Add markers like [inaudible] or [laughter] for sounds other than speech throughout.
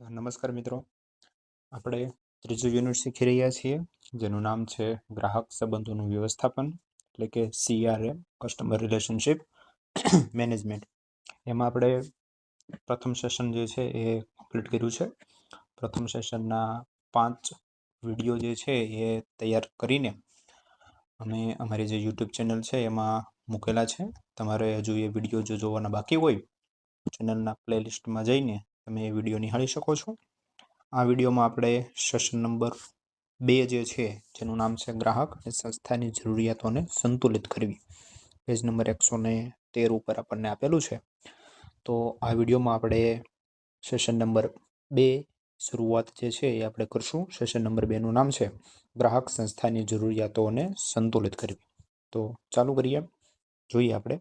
નમસ્કાર મિત્રો. આપણે ત્રીજું યુનિટ શીખી રહ્યા છીએ, જેનું નામ છે ગ્રાહક સંબંધોનું વ્યવસ્થાપન, એટલે કે સીઆરએમ કસ્ટમર રિલેશનશિપ મેનેજમેન્ટ એમાં આપણે પ્રથમ સેશન જે છે એ કમ્પ્લીટ કર્યું છે. પ્રથમ સેશનના પાંચ વીડિયો જે છે એ તૈયાર કરીને અમે અમારી જે યુટ્યુબ ચેનલ છે એમાં મૂકેલા છે. તમારે હજુ એ વીડિયો જો જોવાના બાકી હોય ચેનલના પ્લેલિસ્ટમાં જઈને તમે એ વીડિયો નિહાળી શકો છો. આ વિડીયોમાં આપણે સેશન નંબર બે જે છે, જેનું નામ છે ગ્રાહક અને સંસ્થાની જરૂરિયાતોને સંતુલિત કરવી. પેજ નંબર એકસો ને તેર ઉપર આપણને આપેલું છે. તો આ વિડીયોમાં આપણે સેશન નંબર બે શરૂઆત જે છે એ આપણે કરશું. સેશન નંબર બેનું નામ છે ગ્રાહક સંસ્થાની જરૂરિયાતોને સંતુલિત કરવી. તો ચાલુ કરીએ. જોઈએ આપણે.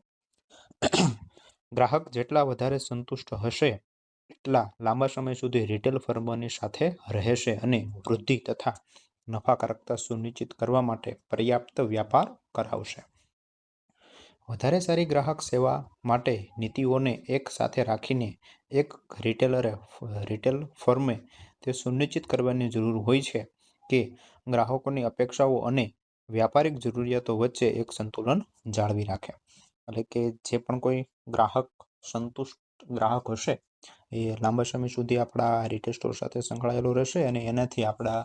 ગ્રાહક જેટલા વધારે સંતુષ્ટ હશે એટલા લાંબા સમય સુધી રિટેલ ફર્મોની સાથે રહેશે અને વૃદ્ધિ તથા નફાકારકતા સુનિશ્ચિત કરવા માટે પર્યાપ્ત વ્યાપાર કરાવશે? વધારે સારી ગ્રાહક સેવા માટે નીતિઓને એક સાથે રાખીને એક રિટેલરે રિટેલ ફર્મે તે સુનિશ્ચિત કરવાની જરૂર હોય છે કે ગ્રાહકોની અપેક્ષાઓ અને વ્યાપારિક જરૂરિયાતો વચ્ચે એક સંતુલન જાળવી રાખે. એટલે કે જે પણ કોઈ ગ્રાહક સંતુષ્ટ ગ્રાહક હશે એ લાંબા સમય સુધી આપણા રિટેલ સ્ટોર સાથે સંકળાયેલો રહેશે અને એનાથી આપણા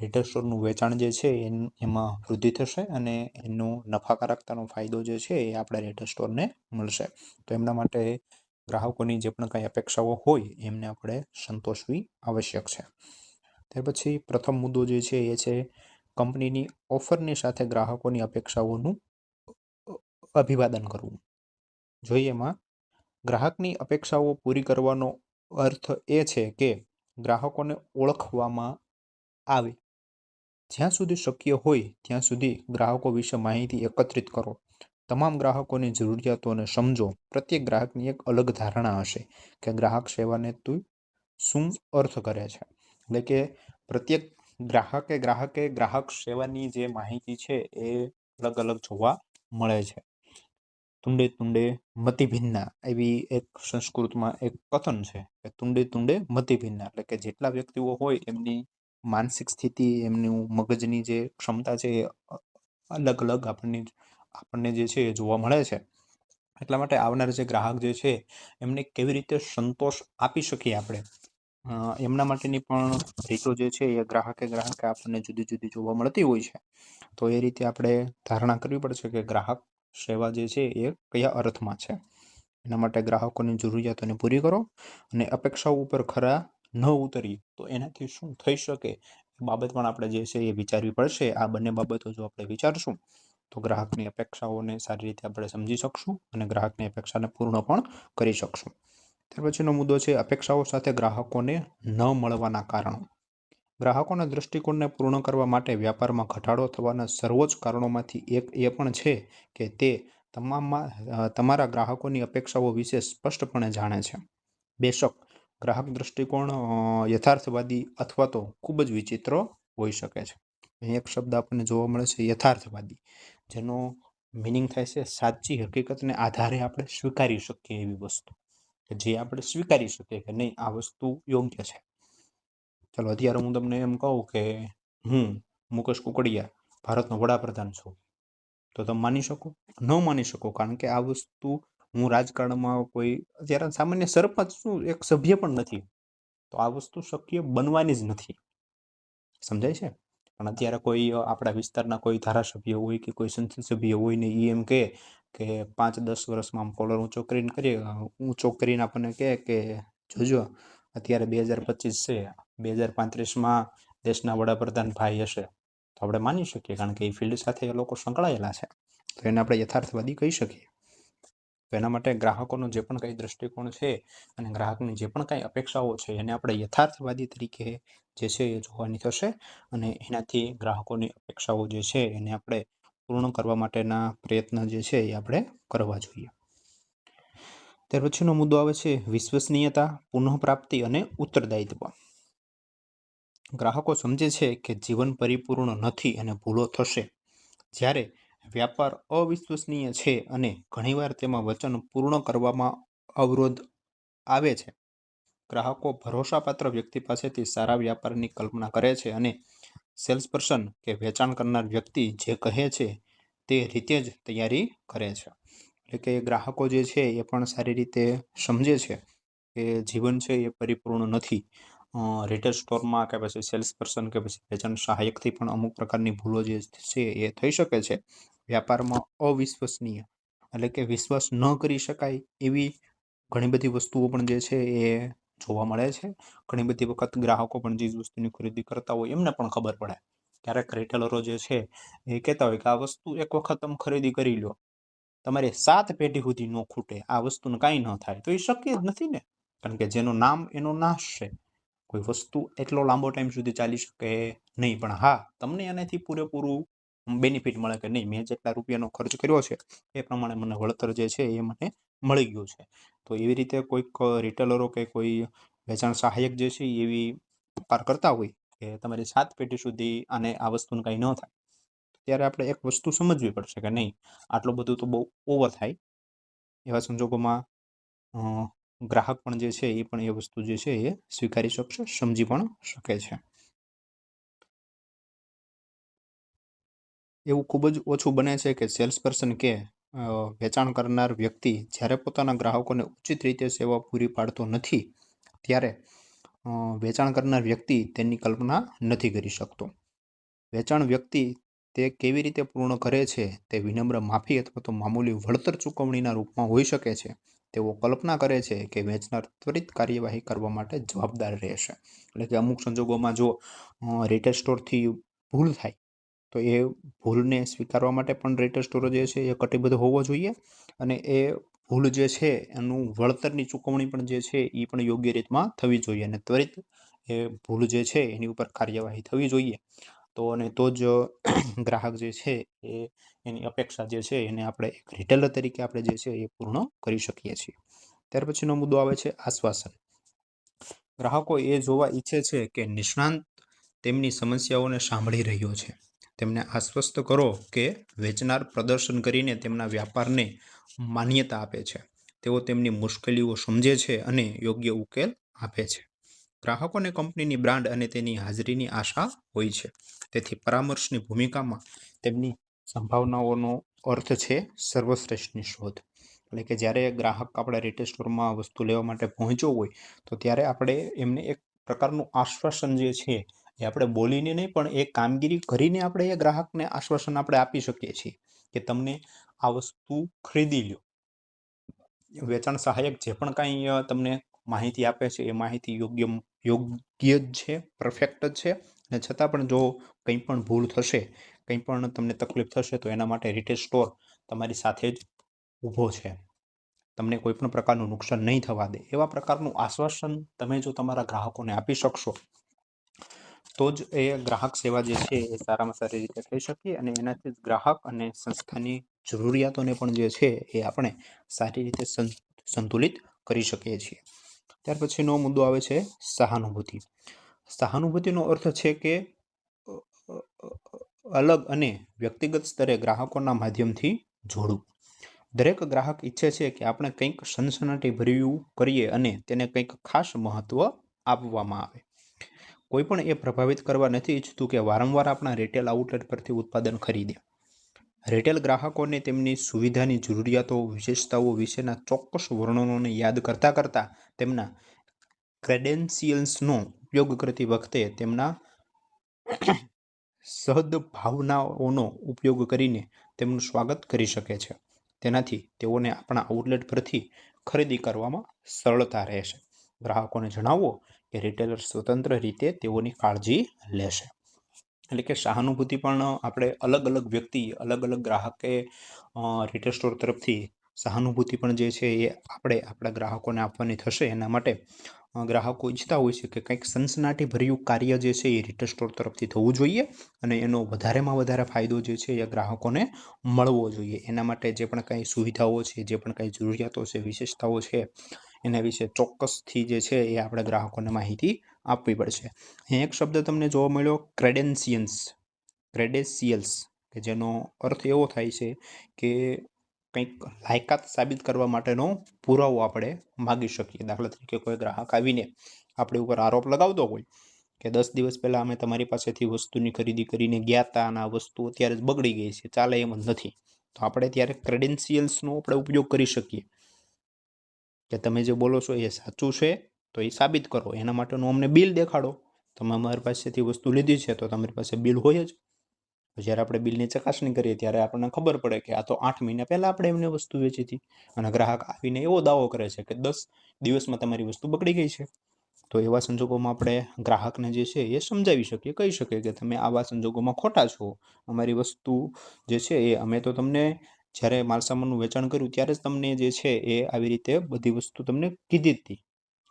રિટેલ સ્ટોરનું વેચાણ જે છે એમાં વૃદ્ધિ થશે અને એનો નફાકારકતાનો ફાયદો જે છે, એ આપણા રિટેલ સ્ટોરને મળશે. તો એમના માટે ગ્રાહકોની જે પણ કાંઈ અપેક્ષાઓ હોય, એમને આપણે સંતોષવી આવશ્યક છે. ત્યાર પછી પ્રથમ મુદ્દો જે છે, એ છે કંપનીની ઓફરની સાથે ગ્રાહકોની અપેક્ષાઓનું અભિવાદન કરવું. જોઈએ એમાં ગ્રાહકની અપેક્ષાઓ પૂરી કરવાનો અર્થ એ છે કે ગ્રાહકોને ઓળખવામાં આવે. જ્યાં સુધી શક્ય હોય ત્યાં સુધી ગ્રાહકો વિશે માહિતી એકત્રિત કરો. તમામ ગ્રાહકોની જરૂરિયાતોને સમજો. પ્રત્યેક ગ્રાહકની એક અલગ ધારણા હશે કે ગ્રાહક સેવાને તું શું અર્થ કરે છે. એટલે કે પ્રત્યેક ગ્રાહકે ગ્રાહકે ગ્રાહક સેવાની જે માહિતી છે એ અલગ અલગ જોવા મળે છે. તુંડે તુંડે મતિ ભિન્ના એવી એક સંસ્કૃતમાં એક કથન છે કે તુંડે તુંડે મતિ ભિન્ના એટલે કે જેટલા વ્યક્તિઓ હોય એમની માનસિક સ્થિતિ, એમનું મગજની જે ક્ષમતા છે એ અલગ અલગ આપણને આપણને જે છે એ જોવા મળે છે. એટલા માટે આવનાર જે ગ્રાહક જે છે એમને કેવી રીતે સંતોષ આપી શકીએ આપણે? એમના માટેની પણ રીતો જે છે એ ગ્રાહકે ગ્રાહકે આપણને જુદી જુદી જોવા મળતી હોય છે. તો એ રીતે આપણે ધારણા કરવી પડશે કે ગ્રાહક સેવા જે છે એ કયા અર્થમાં છે? એના માટે ગ્રાહકોની જરૂરિયાતોને પૂરી કરો અને અપેક્ષાઓ ઉપર ખરા ન ઉતરીએ તો એનાથી શું થઈ શકે? એ બાબત પણ આપણે જે છે એ વિચારવી પડશે. આ બંને બાબતો જો આપણે વિચારશું, તો ગ્રાહકની અપેક્ષાઓને સારી રીતે આપણે સમજી શકશું અને ગ્રાહકની અપેક્ષાને પૂર્ણ પણ કરી શકશું. ત્યાર પછીનો મુદ્દો છે, અપેક્ષાઓ સાથે ગ્રાહકોને ન મળવાના કારણો. ગ્રાહકોના દૃષ્ટિકોણને પૂર્ણ કરવા માટે વ્યાપારમાં ઘટાડો થવાના સર્વોચ્ચ કારણોમાંથી એક એ પણ છે કે તે તમામમાં તમારા ગ્રાહકોની અપેક્ષાઓ વિશે સ્પષ્ટપણે જાણે છે. બેશક, ગ્રાહક દૃષ્ટિકોણ યથાર્થવાદી અથવા તો ખૂબ જ વિચિત્ર હોઈ શકે છે. એક શબ્દ આપણને જોવા મળે છે, યથાર્થવાદી, જેનો મિનિંગ થાય છે, સાચી હકીકતને આધારે આપણે સ્વીકારી શકીએ એવી વસ્તુ જે આપણે સ્વીકારી શકીએ કે નહીં, આ વસ્તુ યોગ્ય છે. ચલો, અત્યારે હું તમને એમ કહું કે હું મુકેશ કુકડિયા, ભારતનો વડાપ્રધાન છું. તો તમે માની શકો? ન માની શકો, કારણ કે આ વસ્તુ હું રાજકારણમાં કોઈ, અત્યારે સામાન્ય સરપંચ શું, એક સભ્ય પણ નથી. તો આ વસ્તુ શક્ય બનવાની જ નથી. સમજાય છે? પણ અત્યારે કોઈ આપણા વિસ્તારના કોઈ ધારાસભ્ય હોય કે કોઈ સંસદ સભ્ય હોય ને એ એમ કહે કે પાંચ દસ વર્ષમાં આમ કોલર ઊંચો કરીને કરીએ, ઊંચો કરીને આપણને કહે કે, જોજો, અત્યારે બે હજાર પચીસ છે બે હજાર પાંત્રીસમાં દેશના વડાપ્રધાન ભાઈ હશે. તો આપણે માની શકીએ, કારણ કે એ ફિલ્ડ સાથે એ લોકો સંકળાયેલા છે. તો એને આપણે યથાર્થવાદી કહી શકીએ. તો એના માટે ગ્રાહકોનો જે પણ કંઈ દ્રષ્ટિકોણ છે અને ગ્રાહકની જે પણ કાંઈ અપેક્ષાઓ છે, એને આપણે યથાર્થવાદી તરીકે જે છે એ જોવાની થશે અને એનાથી ગ્રાહકોની અપેક્ષાઓ જે છે એને આપણે પૂર્ણ કરવા માટેના પ્રયત્ન જે છે એ આપણે કરવા જોઈએ. ત્યાર પછીનો મુદ્દો આવે છે વિશ્વસનીયતા, પુનઃપ્રાપ્તિ અને ઉત્તરદાયિત્વ. ગ્રાહકો સમજે છે કે જીવન પરિપૂર્ણ નથી અને ભૂલો થશે. જ્યારે વ્યાપાર અવિશ્વસનીય છે અને ઘણીવાર તેમાં વચન પૂર્ણ કરવામાં અવરોધ આવે છે. ગ્રાહકો ભરોસાપાત્ર વ્યક્તિ પાસેથી સારા વ્યાપારની કલ્પના કરે છે અને સેલ્સ પર્સન કે વેચાણ કરનાર વ્યક્તિ જે કહે છે તે રીતે જ તૈયારી કરે છે. એટલે કે ગ્રાહકો જે છે એ પણ સારી રીતે સમજે છે કે જીવન છે એ પરિપૂર્ણ નથી. રિટેલ સ્ટોરમાં કે પછી સેલ્સ પર્સન કે પછી એજન્ટ સહાયકથી પણ અમુક પ્રકારની ભૂલો જે છે એ થઈ શકે છે. વ્યાપારમાં અવિશ્વસનીય એટલે કે વિશ્વાસ ન કરી શકાય એવી ઘણી બધી વસ્તુઓ પણ જે છે એ જોવા મળે છે. ઘણી બધી વખત ગ્રાહકો પણ જે વસ્તુની ખરીદી કરતા હોય એમને પણ ખબર પડે. ક્યારેક રિટેલરો જે છે એ કહેતા હોય કે આ વસ્તુ એક વખત તમે ખરીદી કરી લો. તમારે સાત પેઢી સુધી ન ખૂટે. આ વસ્તુને કાંઈ ન થાય. તો એ શક્ય જ નથી ને. કારણ કે જેનું નામ એનો નાશ છે. કોઈ વસ્તુ એટલો લાંબો ટાઈમ સુધી ચાલી શકે નહીં. પણ હા, તમને એનાથી પૂરેપૂરું બેનિફિટ મળે કે નહીં? મેં જેટલા રૂપિયાનો ખર્ચ કર્યો છે, એ પ્રમાણે મને વળતર જે છે એ મને મળી ગયું છે. તો એવી રીતે કોઈક રિટેલરો કે કોઈ વેચાણ સહાયક જે છે એવી વેપાર કરતા હોય કે તમારી સાત પેઢી સુધી આને આ વસ્તુનું કાંઈ ન થાય ત્યારે આપણે એક વસ્તુ સમજવી પડશે કે નહીં? આટલું બધું તો બહુ ઓવર થાય. એવા સંજોગોમાં ગ્રાહક પણ જે છે એ પણ એ વસ્તુ જે છે એ સ્વીકારી શકશે, સમજી પણ શકે છે. એવું ખૂબ જ ઓછું બને છે કે સેલ્સ પર્સન કે વેચાણ કરનાર વ્યક્તિ જ્યારે પોતાના ગ્રાહકોને ઉચિત રીતે સેવા પૂરી પાડતો નથી, ત્યારે વેચાણ કરનાર વ્યક્તિ તેની કલ્પના નથી કરી શકતો. વેચાણ વ્યક્તિ તે કેવી રીતે પૂર્ણ કરે છે તે વિનમ્ર માફી અથવા તો મામૂલી વળતર ચૂકવણીના રૂપમાં હોઈ શકે છે. તેઓ કલ્પના કરે છે કે વેચનાર ત્વરિત કાર્યવાહી કરવા માટે જવાબદાર રહેશે. એટલે કે અમુક સંજોગોમાં જો રિટેલ સ્ટોરથી ભૂલ થાય, તો એ ભૂલને સ્વીકારવા માટે પણ રિટેલ સ્ટોરો જે છે એ કટિબદ્ધ હોવો જોઈએ અને એ ભૂલ જે છે એનું વળતરની ચૂકવણી પણ જે છે એ પણ યોગ્ય રીતમાં થવી જોઈએ અને ત્વરિત એ ભૂલ જે છે એની ઉપર કાર્યવાહી થવી જોઈએ. તો અને તો જ [clears throat] ગ્રાહક જે છે એ એની અપેક્ષા જે છે એને આપણે એક રિટેલર તરીકે આપણે જે છે એ પૂર્ણ કરી શકીએ છીએ. ત્યાર પછીનો મુદ્દો આવે છે આશ્વાસન. ગ્રાહકો એ જોવા ઈચ્છે છે કે નિષ્ણાંત તેમની સમસ્યાઓને સાંભળી રહ્યો છે. તેમને આશ્વસ્ત કરો કે વેચનાર પ્રદર્શન કરીને તેમના વ્યાપારને માન્યતા આપે છે. તેઓ તેમની મુશ્કેલીઓ સમજે છે અને યોગ્ય ઉકેલ આપે છે. ગ્રાહકોને કંપનીની બ્રાન્ડ અને તેની હાજરીની આશા હોય છે. તેથી પરામર્શની ભૂમિકામાં તેમની સંભાવનાઓનો અર્થ છે સર્વશ્રેષ્ઠની શોધ. એટલે કે જ્યારે ગ્રાહક આપણે રિટેલ સ્ટોરમાં વસ્તુ લેવા માટે પહોંચ્યો હોય, તો ત્યારે આપણે એમને એક પ્રકારનું આશ્વાસન જે છે એ આપણે બોલીને નહીં, પણ એ કામગીરી કરીને આપણે એ ગ્રાહકને આશ્વાસન આપણે આપી શકીએ છીએ કે તમને આ વસ્તુ ખરીદી લો વેચાણ સહાયક જે પણ કાંઈ તમને માહિતી આપે છે, એ માહિતી યોગ્ય યોગ્ય જ છે પરફેક્ટ જ છે. અને છતાં પણ જો કંઈ પણ ભૂલ થશે, કંઈ પણ તમને તકલીફ થશે, તો એના માટે રિટેલ સ્ટોર તમારી સાથે જ ઊભો છે. તમને કોઈ પણ પ્રકારનું નુકસાન નહીં થવા દે. એવા પ્રકારનું આશ્વાસન તમે જો તમારા ગ્રાહકોને આપી શકશો, તો જ એ ગ્રાહક સેવા જે છે એ સારામાં સારી રીતે થઈ શકીએ અને એનાથી જ ગ્રાહક અને સંસ્થાની જરૂરિયાતોને પણ જે છે એ આપણે સારી રીતે સંતુલિત કરી શકીએ છીએ. ત્યાર પછીનો મુદ્દો આવે છે સહાનુભૂતિ. સહાનુભૂતિનો અર્થ છે કે, અલગ અને વ્યક્તિગત સ્તરે ગ્રાહકોના માધ્યમથી જોડવું. દરેક ગ્રાહક ઈચ્છે છે કે આપણે કંઈક સનસનાટી ભર્યું કરીએ અને તેને કંઈક ખાસ મહત્વ આપવામાં આવે. કોઈ પણ એ પ્રભાવિત કરવા નથી ઈચ્છતું કે વારંવાર આપણા રિટેલ આઉટલેટ પરથી ઉત્પાદન ખરીદે. રિટેલ ગ્રાહકોને તેમની સુવિધાની જરૂરિયાતો, વિશેષતાઓ વિશેના ચોક્કસ વર્ણનોને યાદ કરતા કરતાં તેમના ક્રેડેન્શિયલ્સનો ઉપયોગ કરતી વખતે તેમના સદભાવનાઓનો ઉપયોગ કરીને તેમનું સ્વાગત કરી શકે છે. તેનાથી તેઓને આપણા આઉટલેટ પરથી ખરીદી કરવામાં સરળતા રહેશે. ગ્રાહકોને જણાવો કે રિટેલર સ્વતંત્ર રીતે તેઓની કાળજી લેશે. એટલે કે સહાનુભૂતિ પણ આપણે અલગ અલગ વ્યક્તિ, અલગ અલગ ગ્રાહકે રિટેલ સ્ટોર તરફથી સહાનુભૂતિ પણ જે છે એ આપણે આપણા ગ્રાહકોને આપવાની થશે. એના માટે ગ્રાહકો ઈચ્છતા હોય છે કે કંઈક સનસનાટી ભર્યું કાર્ય જે છે એ રિટેલ સ્ટોર તરફથી થવું જોઈએ અને એનો વધારેમાં વધારે ફાયદો જે છે એ ગ્રાહકોને મળવો જોઈએ. એના માટે જે પણ કાંઈ સુવિધાઓ છે, જે પણ કાંઈ જરૂરિયાતો છે, વિશેષતાઓ છે એના વિશે ચોક્કસથી જે છે એ આપણે ગ્રાહકોને માહિતી આપવી પડશે. અહીં એક શબ્દ તમને જોવા મળ્યો ક્રેડેન્સિયન્સ ક્રેડેન્સિયલ્સ કે જેનો અર્થ એવો થાય છે કે કંઈક લાયકાત સાબિત કરવા માટેનો પુરાવો આપણે માગી શકીએ. દાખલા તરીકે કોઈ ગ્રાહક આવીને આપણી ઉપર આરોપ લગાવતો હોય કે દસ દિવસ પહેલાં અમે તમારી પાસેથી વસ્તુની ખરીદી કરીને ગયા હતા અને આ વસ્તુ અત્યારે જ બગડી ગઈ છે, ચાલે એમ નથી. તો આપણે ત્યારે ક્રેડેન્શિયલ્સનો આપણે ઉપયોગ કરી શકીએ. કે તમે જે બોલો છો એ સાચું છે, તો એ સાબિત કરો. એના માટેનું અમને બિલ દેખાડો. તમે અમારી પાસેથી વસ્તુ લીધી છે, તો તમારી પાસે બિલ હોય જ. જ્યારે આપણે બિલની ચકાસણી કરીએ, ત્યારે આપણને ખબર પડે કે આ તો આઠ મહિના પહેલાં આપણે એમને વસ્તુ વેચી હતી. અને ગ્રાહક આવીને એવો દાવો કરે છે કે દસ દિવસમાં તમારી વસ્તુ બગડી ગઈ છે. તો એવા સંજોગોમાં આપણે ગ્રાહકને જે છે એ સમજાવી શકીએ, કહી શકીએ કે તમે આવા સંજોગોમાં ખોટા છો. અમારી વસ્તુ જે છે એ અમે તો તમને જ્યારે માલસામાનનું વેચાણ કર્યું, ત્યારે જ તમને જે છે એ આવી રીતે બધી વસ્તુ તમને કીધી હતી.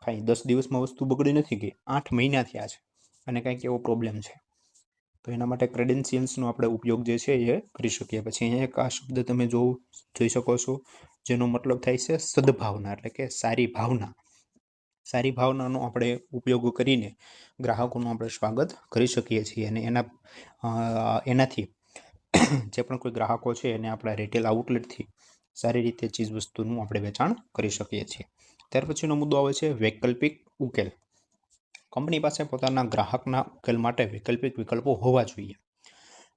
કાંઈ દસ દિવસમાં વસ્તુ બગડી નથી ગઈ, આઠ મહિના થયા છે અને કાંઈક એવો પ્રોબ્લેમ છે. તો એના માટે ક્રેડેન્શિયલ્સનો આપણે ઉપયોગ જે છે એ કરી શકીએ. પછી અહીંયા એક આ શબ્દ તમે જો જોઈ શકો છો, જેનો મતલબ થાય છે સદભાવના, એટલે કે સારી ભાવના. સારી ભાવનાનો આપણે ઉપયોગ કરીને ગ્રાહકોનું આપણે સ્વાગત કરી શકીએ છીએ અને એના એનાથી જે પણ કોઈ ગ્રાહકો છે એને આપણા રિટેલ આઉટલેટથી સારી રીતે ચીજ વસ્તુનું આપણે વેચાણ કરી શકીએ છીએ. ત્યાર પછીનો મુદ્દો આવે છે વૈકલ્પિક ઉકેલ. કંપની પાસે પોતાના ગ્રાહકના ઉકેલ માટે વૈકલ્પિક વિકલ્પો હોવા જોઈએ.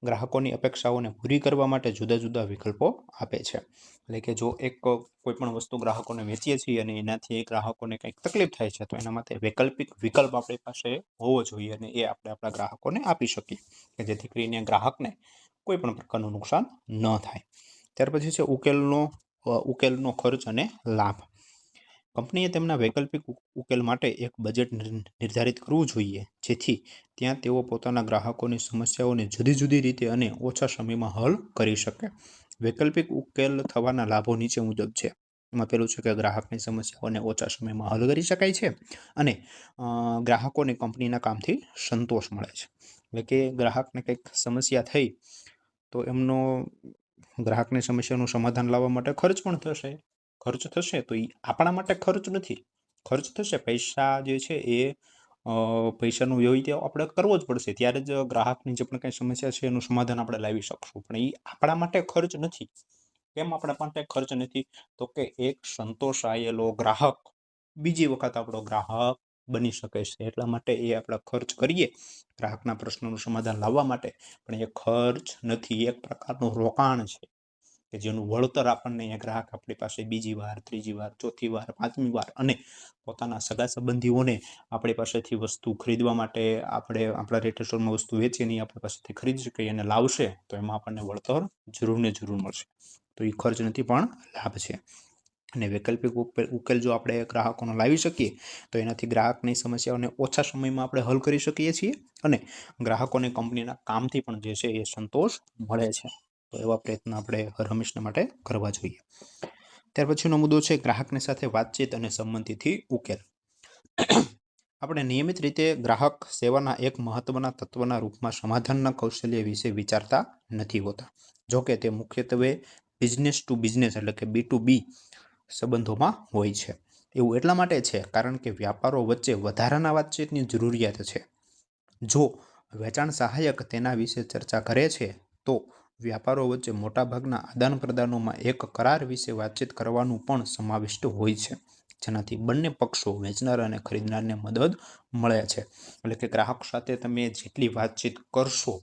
ગ્રાહકોની અપેક્ષાઓને પૂરી કરવા માટે જુદા જુદા વિકલ્પો આપે છે. એટલે કે જો એક કોઈપણ વસ્તુ ગ્રાહકોને વેચીએ છીએ અને એનાથી ગ્રાહકોને કંઈક તકલીફ થાય છે, તો એના માટે વૈકલ્પિક વિકલ્પ આપણી પાસે હોવો જોઈએ અને એ આપણે આપણા ગ્રાહકોને આપી શકીએ. કે જેથી કરીને ગ્રાહકને કોઈ પણ પ્રકારનું નુકસાન ન થાય. ત્યાર પછી છે ઉકેલનો ઉકેલનો ખર્ચ અને લાભ. કંપનીએ તેમના વૈકલ્પિક ઉકેલ માટે એક બજેટ નિર્ધારિત કરવું જોઈએ, જેથી ત્યાં તેઓ પોતાના ગ્રાહકોની સમસ્યાઓને જુદી જુદી રીતે અને ઓછા સમયમાં હલ કરી શકે. વૈકલ્પિક ઉકેલ થવાના લાભો નીચે મુજબ છે. એમાં પેલું છે કે ગ્રાહકની સમસ્યાઓને ઓછા સમયમાં હલ કરી શકાય છે અને ગ્રાહકોને કંપનીના કામથી સંતોષ મળે છે. એટલે કે ગ્રાહકને કંઈક સમસ્યા થઈ તો એમનો ગ્રાહકની સમસ્યાનું સમાધાન લાવવા માટે ખર્ચ પણ થશે. ખર્ચ થશે તો એ આપણા માટે ખર્ચ નથી. ખર્ચ થશે. પૈસા જે છે એ પૈસાનો વ્યવહાર આપણે કરવો જ પડશે. ત્યારે જ ગ્રાહકની જે પણ કંઈ સમસ્યા છે એનું સમાધાન આપણે લાવી શકશું. પણ એ આપણા માટે ખર્ચ નથી. કેમ આપણા માટે ખર્ચ નથી? તો કે એક સંતોષાયેલો ગ્રાહક, બીજી વખત આપણો ગ્રાહક બની શકે છે. એટલા માટે એ આપણે ખર્ચ કરીએ ગ્રાહકના પ્રશ્નોનું સમાધાન લાવવા માટે. પણ એ ખર્ચ નથી, એક પ્રકારનું રોકાણ છે કે જેનું વળતર આપણને એ ગ્રાહક આપણી પાસે બીજી વાર, ત્રીજી વાર, ચોથી વાર, પાંચમી વાર અને પોતાના સગા સંબંધીઓને આપણી પાસેથી વસ્તુ ખરીદવા માટે આપણે આપણા રિટેલ સ્ટોરમાં વસ્તુ વેચીને નહીં આપણી પાસેથી ખરીદી શકીએ અને લાવશે તો એમાં આપણને વળતર જરૂર ને જરૂર મળશે. તો એ ખર્ચ નથી પણ લાભ છે. અને વૈકલ્પિક ઉકેલ જો આપણે ગ્રાહકોને લાવી શકીએ, તો એનાથી ગ્રાહકની સમસ્યાઓને ઓછા સમયમાં આપણે હલ કરી શકીએ છીએ અને ગ્રાહકોને કંપનીના કામથી પણ જે છે એ સંતોષ મળે છે. તો એવા પ્રયત્ન આપણે હરહંમેશના માટે કરવા જોઈએ. ત્યાર પછીનો મુદ્દો છે ગ્રાહકની સાથે વાતચીત અને સંમતિથી ઉકેલ. આપણે નિયમિત રીતે ગ્રાહક સેવાના એક મહત્વના તત્વના રૂપમાં સમાધાનના કૌશલ્ય વિશે વિચારતા નથી હોતા. જો કે તે મુખ્યત્વે બિઝનેસ ટુ બિઝનેસ એટલે કે બી ટુ બી સંબંધોમાં હોય છે. એવું એટલા માટે છે કારણ કે વ્યાપારો વચ્ચે વધારાના વાતચીતની જરૂરિયાત છે. જો વેચાણ સહાયક તેના વિશે ચર્ચા કરે છે, તો વ્યાપારો વચ્ચે મોટાભાગના આદાન પ્રદાનોમાં એક કરાર વિશે વાતચીત કરવાનું પણ સમાવિષ્ટ હોય છે. જેનાથી બંને પક્ષો વેચનાર અને ખરીદનારને મદદ મળે છે. એટલે કે ગ્રાહક સાથે તમે જેટલી વાતચીત કરશો,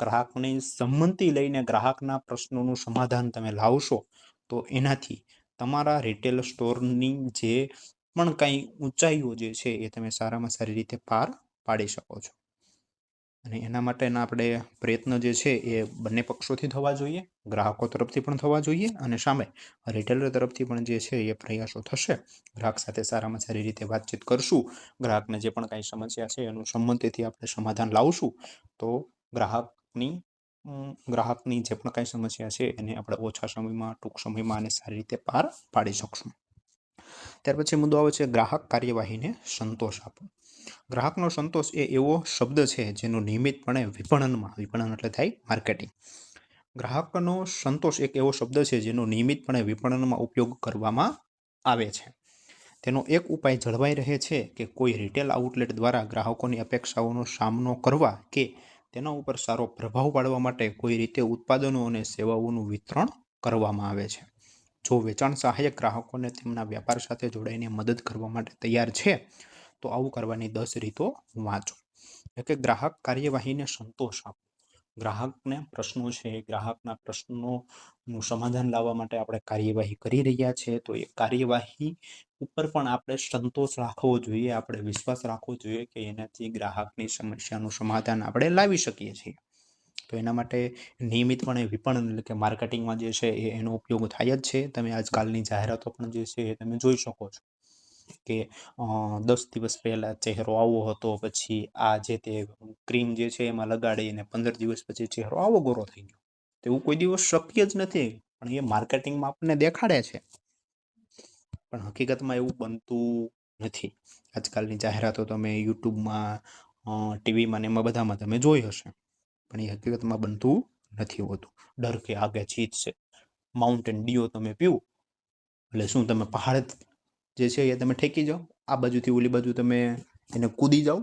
ગ્રાહકની સંમતિ લઈને ગ્રાહકના પ્રશ્નોનું સમાધાન તમે લાવશો, તો એનાથી તમારા રિટેલ સ્ટોરની જે પણ કાંઈ ઊંચાઈઓ જે છે એ તમે સારામાં સારી રીતે પાર પાડી શકો છો. અને એના માટેના આપણે પ્રયત્ન જે છે એ બંને પક્ષોથી થવા જોઈએ, ગ્રાહકો તરફથી પણ થવા જોઈએ અને સામે રિટેલર તરફથી પણ જે છે એ પ્રયાસો થશે. ગ્રાહક સાથે સારામાં સારી રીતે વાતચીત કરશું. ગ્રાહકને જે પણ કાંઈ સમસ્યા છે એનું સંમતિથી આપણે સમાધાન લાવશું. તો ગ્રાહકની ગ્રાહકની જે પણ કાંઈ સમસ્યા છે એને આપણે ઓછા સમયમાં, ટૂંક સમયમાં અને સારી રીતે પાર પાડી શકશું. ત્યાર પછી મુદ્દો આવે છે ગ્રાહક કાર્યવાહીને સંતોષ આપવો. ગ્રાહકનો સંતોષ એ એવો શબ્દ છે જેનો નિયમિતપણે વિપણનમાં, વિપણન એટલે થાય માર્કેટિંગ. ગ્રાહકનો સંતોષ એક એવો શબ્દ છે જેનો નિયમિતપણે વિપણનમાં ઉપયોગ કરવામાં આવે છે. તેનો એક ઉપાય જળવાઈ રહે છે કે કોઈ રિટેલ આઉટલેટ દ્વારા ગ્રાહકોની અપેક્ષાઓનો સામનો કરવા કે તેના ઉપર સારો પ્રભાવ પાડવા માટે કોઈ રીતે ઉત્પાદનો અને સેવાઓનું વિતરણ કરવામાં આવે છે. જો વેચાણ સહાયક ગ્રાહકોને તેમના વ્યાપાર સાથે જોડાઈને મદદ કરવા માટે તૈયાર છે, તો આવું કરવાની દસ રીતો વાંચો. એટલે કે ગ્રાહક કાર્યવાહીને સંતોષ આપો. ગ્રાહકને પ્રશ્નો છે, ગ્રાહકના પ્રશ્નોનું સમાધાન લાવવા માટે આપણે કાર્યવાહી કરી રહ્યા છે, તો એ કાર્યવાહી ઉપર પણ આપણે સંતોષ રાખવો જોઈએ, આપણે વિશ્વાસ રાખવો જોઈએ કે એનાથી ગ્રાહકની સમસ્યાનું સમાધાન આપણે લાવી શકીએ છીએ. તો એના માટે નિયમિતપણે વિપણન એટલે કે માર્કેટિંગમાં જે છે એ એનો ઉપયોગ થાય જ છે. તમે આજકાલની જાહેરાતો પણ જે છે એ તમે જોઈ શકો છો કે દસ દિવસ પહેલા ચહેરો આવો હતો, પછી આ જે તે ક્રીમ જે છે એમાં લગાડીને પંદર દિવસ પછી ચહેરો આવો ગોરો થઈ ગયો. તો એવું કોઈ દિવસ શક્ય જ નથી, પણ એ માર્કેટિંગમાં આપણને દેખાડે છે. પણ હકીકતમાં એવું બનતું નથી. આજકાલની જાહેરાતો તમે યુટ્યુબમાં ટીવીમાં ને એમાં બધામાં તમે જોઈ હશે. પણ એ હકીકતમાં બનતું નથી હોતું. ડર કે આગે જીત છે. માઉન્ટેન ડીઓ તમે પીવું. એટલે શું તમે પહાડ જે છે એ તમે ઠેકી જાઓ. આ બાજુથી ઓલી બાજુ તમે એને કૂદી જાઓ.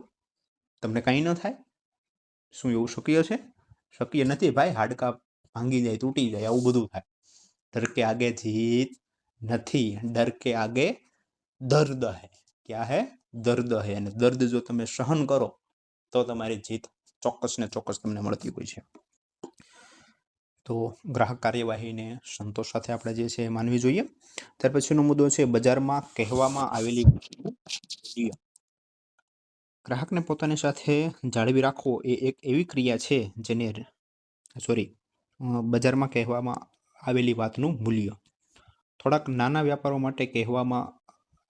તમને કાંઈ ન થાય. શું એવું શક્ય છે? શક્ય નથી ભાઈ. હાડકા ભાંગી જાય, તૂટી જાય, આવું બધું થાય. ડર કે આગે જીત નથી. ડર કે આગે દર્દ હે. ક્યાં હે? દર્દ હે. અને દર્દ જો તમે સહન કરો, તો તમારી જીત ચોક્કસ ને ચોક્કસ તમને મળતી હોય છે. તો ગ્રાહક કાર્યવાહીને સંતોષ સાથે આપણે જે છે એ માનવી જોઈએ. ત્યાર પછીનો મુદ્દો છે બજારમાં કહેવામાં આવેલી ગ્રાહકને પોતાની સાથે જાળવી રાખવો એ એક એવી ક્રિયા છે જેને સોરી બજારમાં કહેવામાં આવેલી વાતનું મૂલ્ય. થોડાક નાના વ્યાપારો માટે કહેવામાં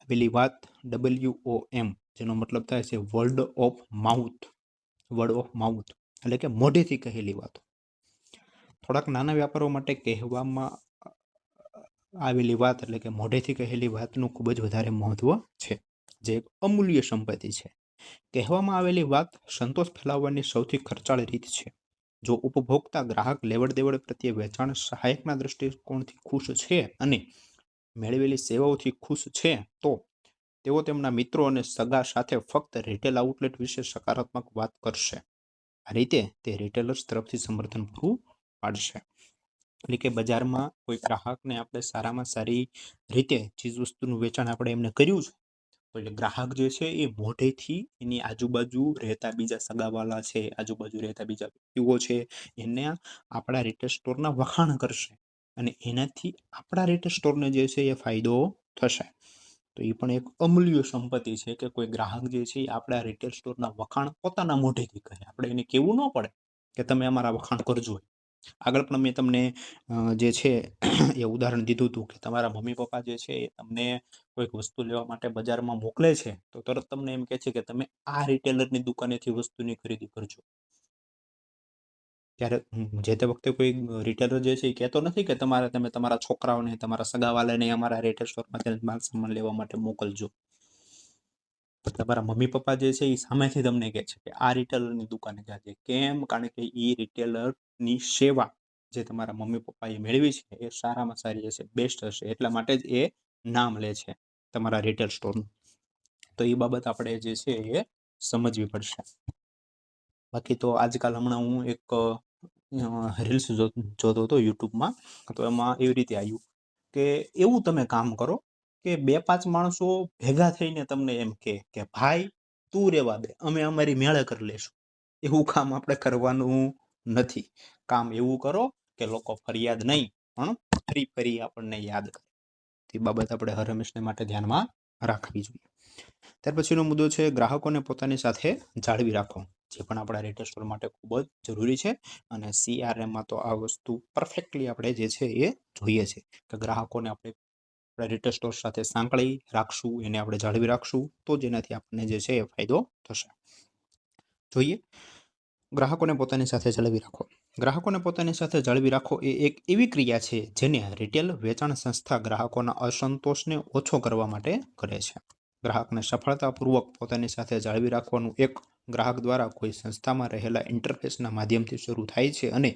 આવેલી વાત ડબલ્યુ ઓ એમ જેનો મતલબ થાય છે word of mouth word of mouth એટલે કે મોઢેથી કહેલી વાતો. થોડાક નાના વ્યાપારો માટે કહેવામાં આવેલી વાત, એટલે કે મોઢેથી કહેલી વાતનું ખૂબ જ વધારે મહત્વ છે, જે એક અમૂલ્ય સંપત્તિ છે. કહેવામાં આવેલી વાત સંતોષ ફેલાવવાની સૌથી ખર્ચાળ રીત છે. જો ઉપભોક્તા ગ્રાહક લેવડ દેવડ પ્રત્યે વેચાણ સહાયકના દૃષ્ટિકોણથી ખુશ છે અને મેળવેલી સેવાઓથી ખુશ છે તો તેઓ તેમના મિત્રો અને સગા સાથે ફક્ત રિટેલ આઉટલેટ વિશે સકારાત્મક વાત કરશે. આ રીતે તે રિટેલર્સ તરફથી સમર્થન પૂરું પાડશે. એટલે કે બજારમાં કોઈ ગ્રાહકને આપણે સારામાં સારી રીતે ચીજવસ્તુનું વેચાણ આપણે એમને કર્યું છે, તો એટલે ગ્રાહક જે છે એ મોઢેથી એની આજુબાજુ રહેતા બીજા સગાવાલા છે, આજુબાજુ રહેતા બીજા વ્યક્તિઓ છે, એને આપણા રિટેલ સ્ટોરના વખાણ કરશે. અને એનાથી આપણા રિટેલ સ્ટોરને જે છે એ ફાયદો થશે. તો એ પણ એક અમૂલ્ય સંપત્તિ છે કે કોઈ ગ્રાહક જે છે એ આપણા રિટેલ સ્ટોરના વખાણ પોતાના મોઢેથી કહે આપણે એને કેવું ન પડે કે તમે અમારા વખાણ કરજો આગળ પણ મેં તમને જે છે એ ઉદાહરણ દીધું હતું કે તમારા મમ્મી પપ્પા જે છે એ તમને કોઈક વસ્તુ લેવા માટે બજારમાં મોકલે છે, તો તરત તમને એમ કહે છે કે તમે આ રિટેલરની દુકાનેથી વસ્તુની ખરીદી કરજો. ત્યારે જે તે વખતે કોઈ રિટેલર જે છે એ કહેતો નથી કે તમારે તમે તમારા છોકરાઓને, તમારા સગાવાલાને અમારા રિટેલ સ્ટોરમાંથી માલ સામાન લેવા માટે મોકલજો. તો તમારા મમ્મી પપ્પા જે છે એ સામેથી તમને કહે છે કે આ રિટેલરની દુકાને જાજે કેમ? કારણ કે એ રિટેલરની સેવા જે તમારા મમ્મી પપ્પાએ મેળવી છે એ સારામાં સારી હશે બેસ્ટ હશે. એટલા માટે જ એ નામ લે છે તમારા રિટેલ સ્ટોરનું તો એ બાબત આપણે જે છે એ સમજવી પડશે. બાકી તો આજકાલ હમણાં હું એક રીલ્સ જોતો હતો યુટ્યુબમાં, તો એમાં એવી રીતે આવ્યું કે એવું તમે કામ કરો કે બે પાંચ માણસો ભેગા થઈને તમને એમ કે કે ભાઈ, તું રેવા દે, અમે અમારી મેળે કરી લેશું. એવું કામ આપણે કરવાનું નથી. કામ એવું કરો કે લોકો ફરિયાદ નહીં, પણ ફરી ફરી આપણને યાદ કરે. તે બાબત આપણે હર હંમેશને માટે ધ્યાનમાં રાખવી જોઈએ. ત્યાર પછીનો મુદ્દો છે, ગ્રાહકોને પોતાની સાથે જાળવી રાખો જે પણ આપણા રિટેલ સ્ટોર માટે ખૂબ જ જરૂરી છે અને સીઆરએમમાં તો આ વસ્તુ પરફેક્ટલી આપણે જે છે એ જોઈએ છે કે ગ્રાહકોને આપણે આપણા રિટેલ સ્ટોર સાથે સાંકળી રાખશું, એને આપણે જાળવી રાખશું, તો જેનાથી આપણને જે છે એ ફાયદો થશે. જોઈએ. ગ્રાહકોને પોતાની સાથે જાળવી રાખો. ગ્રાહકોને પોતાની સાથે જાળવી રાખો એ એક એવી ક્રિયા છે જેને રિટેલ વેચાણ સંસ્થા ગ્રાહકોના અસંતોષને ઓછો કરવા માટે કરે છે. ગ્રાહકને સફળતાપૂર્વક પોતાની સાથે જાળવી રાખવાનું એક ગ્રાહક દ્વારા કોઈ સંસ્થામાં રહેલા ઇન્ટરફેસના માધ્યમથી શરૂ થાય છે અને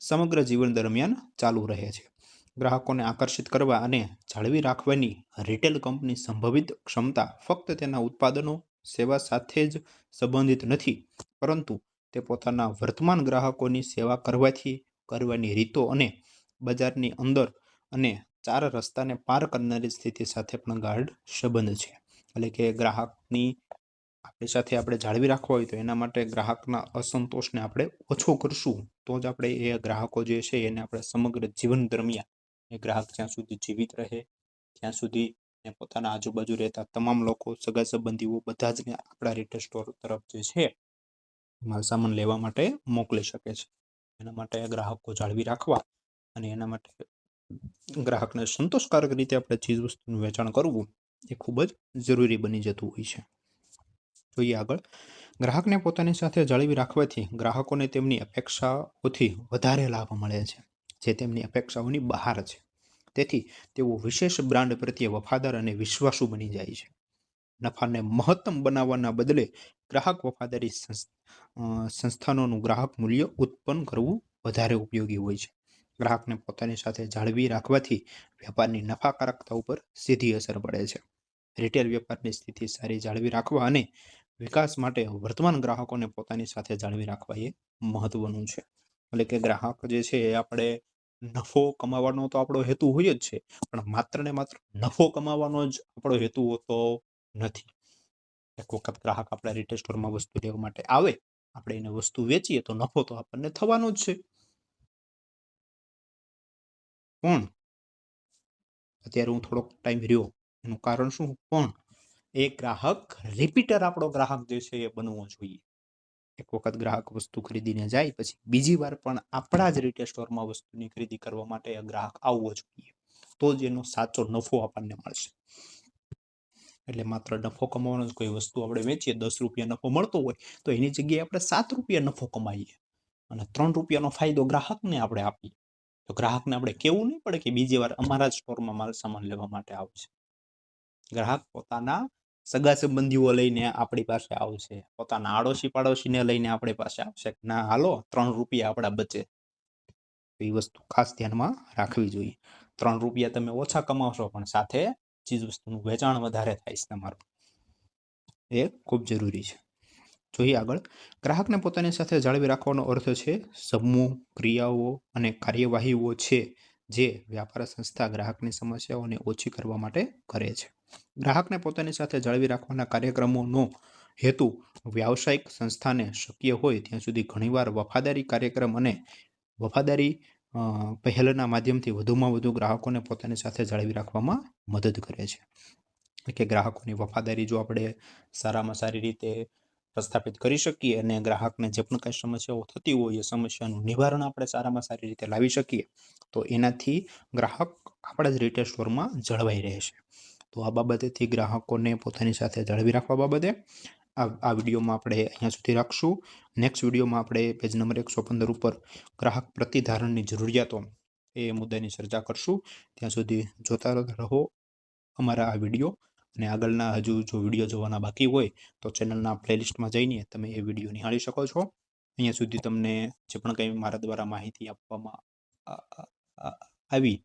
સમગ્ર જીવન દરમિયાન ચાલુ રહે છે. ગ્રાહકોને આકર્ષિત કરવા અને જાળવી રાખવાની રિટેલ કંપની સંભવિત ક્ષમતા ફક્ત તેના ઉત્પાદનો, સેવા સાથે જ સંબંધિત નથી, પરંતુ તે પોતાના વર્તમાન ગ્રાહકોની સેવા કરવાથી કરવાની રીતો અને બજારની અંદર અને ચાર રસ્તાને પાર કરનારી સ્થિતિ સાથે પણ ગાઢ સંબંધ છે. એટલે કે ગ્રાહકની આપણી સાથે આપણે જાળવી રાખવા હોય તો એના માટે ગ્રાહકના અસંતોષને આપણે ઓછો કરશું. તો જ આપણે એ ગ્રાહકો જે છે એને આપણે સમગ્ર જીવન દરમિયાન એ ગ્રાહક જ્યાં સુધી જીવિત રહે, ત્યાં સુધી એ પોતાના આજુબાજુ રહેતા તમામ લોકો, સગા સંબંધીઓ બધા જ આપણા રિટેલ સ્ટોર તરફ જે છે માલ સામાન લેવા માટે મોકલી શકે છે. એના માટે ગ્રાહકો જાળવી રાખવા અને એના માટે ગ્રાહકને સંતોષકારક રીતે આપણે ચીજ વસ્તુનું વેચાણ કરવું એ ખૂબ જ જરૂરી બની જતું હોય છે. જોઈએ આગળ. ગ્રાહકને પોતાની સાથે જાળવી રાખવાથી ગ્રાહકોને તેમની અપેક્ષાઓથી વધારે લાભ મળે છે, જે તેમની અપેક્ષાઓની બહાર છે. તેથી તેઓ વિશેષ બ્રાન્ડ પ્રત્યે વફાદાર અને વિશ્વાસુ બની જાય છે. નફાને મહત્તમ બનાવવાના બદલે ગ્રાહક વફાદારી સંસ- સંસ્થાનોનું ગ્રાહક મૂલ્ય ઉત્પન્ન કરવું વધારે ઉપયોગી હોય છે. ગ્રાહકને પોતાની સાથે જાળવી રાખવાથી વેપારની નફાકારકતા ઉપર સીધી અસર પડે છે. રિટેલ વેપારની સ્થિતિ સારી જાળવી રાખવા અને વિકાસ માટે વર્તમાન ગ્રાહકોને પોતાની સાથે જાળવી રાખવા એ મહત્વનું છે. એટલે કે ગ્રાહક જે છે એ આપણે નફો કમાવાનો તો આપણો હેતુ હોય જ છે, પણ માત્ર ને માત્ર નફો કમાવાનો જ આપણો હેતુ હોતો નથી. એક વખત ગ્રાહક આપણા રિટેલ સ્ટોરમાં વસ્તુ લેવા માટે આવે, આપણે એને વસ્તુ વેચીએ તો નફો તો આપણને થવાનો જ છે. પણ અત્યારે હું થોડોક ટાઈમ રહ્યો. એનું કારણ શું? પણ એ ગ્રાહક રિપીટર આપણો ગ્રાહક જે છે એ બનવો જોઈએ. એક વખત ગ્રાહક વસ્તુ ખરીદીને જાય, પછી બીજી વાર પણ આપણા જ રિટેલ સ્ટોરમાં વસ્તુની ખરીદી કરવા માટે ગ્રાહક આવવો જોઈએ. તો જ એનો સાચો નફો આપણને મળશે. એટલે માત્ર નફો કમાવાનો જ કોઈ વસ્તુ આપણે વેચીએ, દસ રૂપિયા નફો મળતો હોય, તો એની જગ્યાએ આપણે સાત રૂપિયા નફો કમાઈએ. અને ત્રણ રૂપિયાનો ફાયદો ગ્રાહકને આપણે આપીએ. તો ગ્રાહકને આપણે કેવું નહીં પડે કે બીજી વાર અમારા જ સ્ટોરમાં માલ સામાન લેવા માટે આવશે. ગ્રાહક પોતાના સગા સંબંધીઓ લઈને આપણી પાસે આવશે. પોતાના આડોશી પાડોશીને લઈને આપણી પાસે આવશે. ના, હાલો, ત્રણ રૂપિયા આપણા બચે. એ વસ્તુ ખાસ ધ્યાનમાં રાખવી જોઈએ. ત્રણ રૂપિયા તમે ઓછા કમાવશો, પણ સાથે ચીજ વસ્તુનું વેચાણ વધારે થાય છે તમારું. એ ખૂબ જરૂરી છે. જોઈએ આગળ. ગ્રાહકને પોતાની સાથે જાળવી રાખવાનો અર્થ છે, સમૂહ ક્રિયાઓ અને કાર્યવાહીઓ છે. જે વ્યાપાર સંસ્થા ગ્રાહકની સમસ્યાઓને ઓછી કરવા માટે કરે છે. ગ્રાહકને પોતાની સાથે જાળવી રાખવાના કાર્યક્રમોનો હેતુ વ્યાવસાયિક સંસ્થાને શક્ય હોય ત્યાં સુધી ઘણીવાર વફાદારી કાર્યક્રમ અને વફાદારી પહેલના માધ્યમથી વધુમાં વધુ ગ્રાહકોને પોતાની સાથે જાળવી રાખવામાં મદદ કરે છે. એટલે કે ગ્રાહકોની વફાદારી જો આપણે સારામાં સારી રીતે પ્રસ્થાપિત કરી શકીએ અને ગ્રાહકને જે પણ કાંઈ સમસ્યાઓ થતી હોય એ સમસ્યાનું નિવારણ આપણે સારામાં સારી રીતે લાવી શકીએ, તો એનાથી ગ્રાહક આપણા જ રિટેલ સ્ટોરમાં જળવાઈ રહેશે તો આ બાબતેથી ગ્રાહકોને પોતાની સાથે જાળવી રાખવા બાબતે આ વિડીયોમાં આપણે અહીંયા સુધી રાખશું. નેક્સ્ટ વિડીયોમાં આપણે પેજ નંબર એકસો પંદર ઉપર ગ્રાહક પ્રતિધારણની જરૂરિયાતો એ મુદ્દાની ચર્ચા કરશું. ત્યાં સુધી જોતા રહો, અમારા આ વીડિયો અને આગળના હજુ જો વીડિયો જોવાના બાકી હોય, તો ચેનલના પ્લેલિસ્ટમાં જઈને તમે એ વીડિયો નિહાળી શકો છો. અહીંયા સુધી તમને જે પણ કંઈ મારા દ્વારા માહિતી આપવામાં આવી,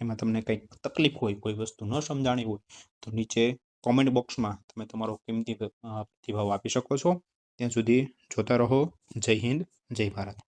એમાં તમને કંઈક તકલીફ હોય, કોઈ વસ્તુ ન સમજાણી હોય, તો નીચે કોમેન્ટ બોક્સમાં તમે તમારો કિંમતી પ્રતિભાવ આપી શકો છો. ત્યાં સુધી જોતા રહો. જય હિન્દ, જય ભારત.